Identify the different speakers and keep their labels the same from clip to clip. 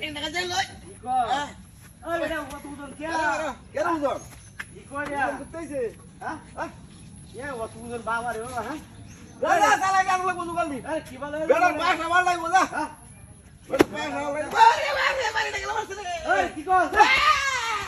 Speaker 1: Ini
Speaker 2: kan jalan.
Speaker 1: Iko. Oh, ada
Speaker 2: waktu udon kia. Ya udon.
Speaker 1: Iko dia. Udon betul sih. Hah? Hah? Ya waktu udon
Speaker 2: bawa dia lah.
Speaker 1: Hah?
Speaker 2: Gak ada
Speaker 1: lagi yang lagu tukar di. Eh, kibala. Gak ada
Speaker 2: pas awal
Speaker 1: lagi
Speaker 2: bola. Hah? Pas
Speaker 1: awal lagi.
Speaker 2: Mari, mari, mari, kita keluar sini.
Speaker 1: Eh,
Speaker 2: Iko.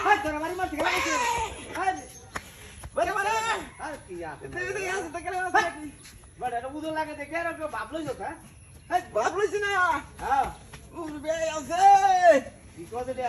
Speaker 2: Hai, cara mari
Speaker 1: mari kita keluar
Speaker 2: sini. Hai. Mari
Speaker 1: mari.
Speaker 2: Hai, kia. Itu itu
Speaker 1: yang kita keluar sini.
Speaker 2: Mana
Speaker 1: ada
Speaker 2: udon lagi, kita keluar
Speaker 1: ke
Speaker 2: bablo
Speaker 1: juga. Hah? Bablo sini ya. Hah?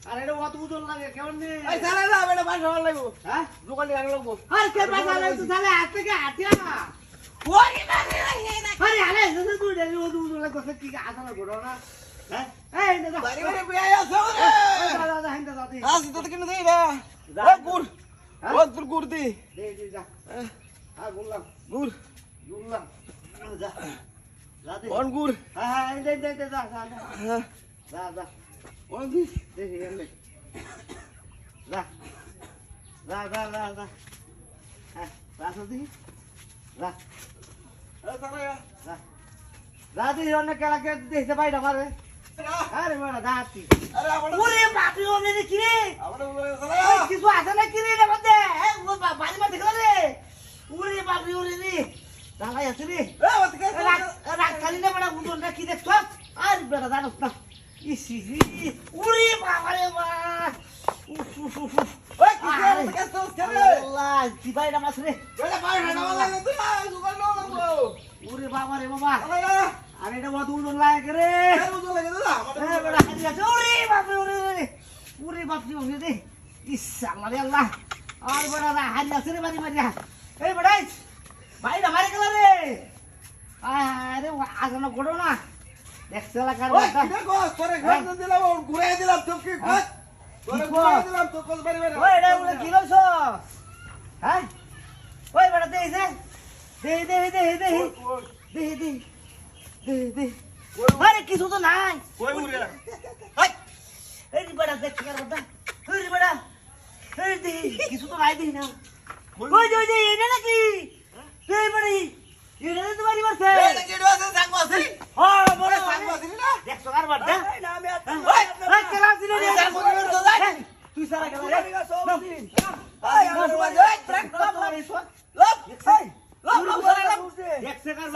Speaker 1: আরে এটা অত udon লাগে কেমন নে
Speaker 2: এই জ্বালাই যা বেটা পাঁচ আমার লাগবো।
Speaker 1: হ্যাঁ?
Speaker 2: দোকানে আগে লাগবো
Speaker 1: আরে কে পাগল লাগে তুই তাহলে হাত থেকে হাতিয়া
Speaker 3: বারে
Speaker 1: আরে আরে তুই অত লাগে কত কি না হ্যাঁ? এই না
Speaker 2: বাড়ি বাড়ি বিয়ে আছে ওরে
Speaker 1: যা যা যা হিন্দা যাতি
Speaker 2: আজ তো কিনে দেই না
Speaker 1: যা।
Speaker 2: ও গুড়।
Speaker 1: হ্যাঁ?
Speaker 2: ও তোর গুড় দি।
Speaker 1: দে দে যা। হ্যাঁ। বললাম
Speaker 2: গুড়।
Speaker 1: বললাম যা যা দে।
Speaker 2: কোন গুড়?
Speaker 1: হ্যাঁ হ্যাঁ দে দে দে যা যা যা।
Speaker 2: হ্যাঁ।
Speaker 1: যা। রাতে অনেক খেলাকে দেখতে পাই না পারে আরে বড় দাঁতি
Speaker 2: আরে
Speaker 1: ওরে বাপ রে ওরে কি রে কিছু আছে না কি রে রে মধ্যে বাড়ি মা দেখলা রে ওরে বাপ রে ওরে রে দাঁড়াই আছে রে রাত খালি না বড় উঠোন কি দেখছ আর বেটা জানোস না উড়ি বাবারে
Speaker 2: মা
Speaker 1: আমি এটা বড় ওজন লাগে রে
Speaker 2: ওজন লাগে
Speaker 1: দাদা ওরে বাপরে ওরে ওরে বাপরে ওরে রে ইস আল্লাহ রে আল্লাহ আর বড় না হারি আছে রে বাড়ি মারিয়া এই বড়াই ভাই না মারে গেল রে আরে আজ না গোড়ো না দেখছে এলাকার
Speaker 2: ওই কি কো তোরে ঘর দিলাম ঘুরে দিলাম তো কি কর তোরে ঘুরে দিলাম তো কস বাড়ি বাড়ি।
Speaker 1: ওই এটা ওরে কি লইছ হ্যাঁ? ওই বেটা দেই দে। দেই দেই দেই দেই দেই দেই দেই দেই আরে কিছু তো নাই।
Speaker 2: কই উড়ে
Speaker 1: হাই এই বেটা দেখ কি করবা এই রে এই দে কিছু তো নাই দেই না। ওই। ওই এটা নাকি? এই বেটা
Speaker 2: মার দা
Speaker 1: ওই খেলা দিলে রে
Speaker 2: যা মনে মনে তো যাই
Speaker 1: তুই সারা
Speaker 2: খেলা
Speaker 1: রে ওই
Speaker 2: আমার ওই ট্রাক
Speaker 1: ট্রাক
Speaker 2: লপ লপ লপ লপ
Speaker 1: এক সেকেন্ড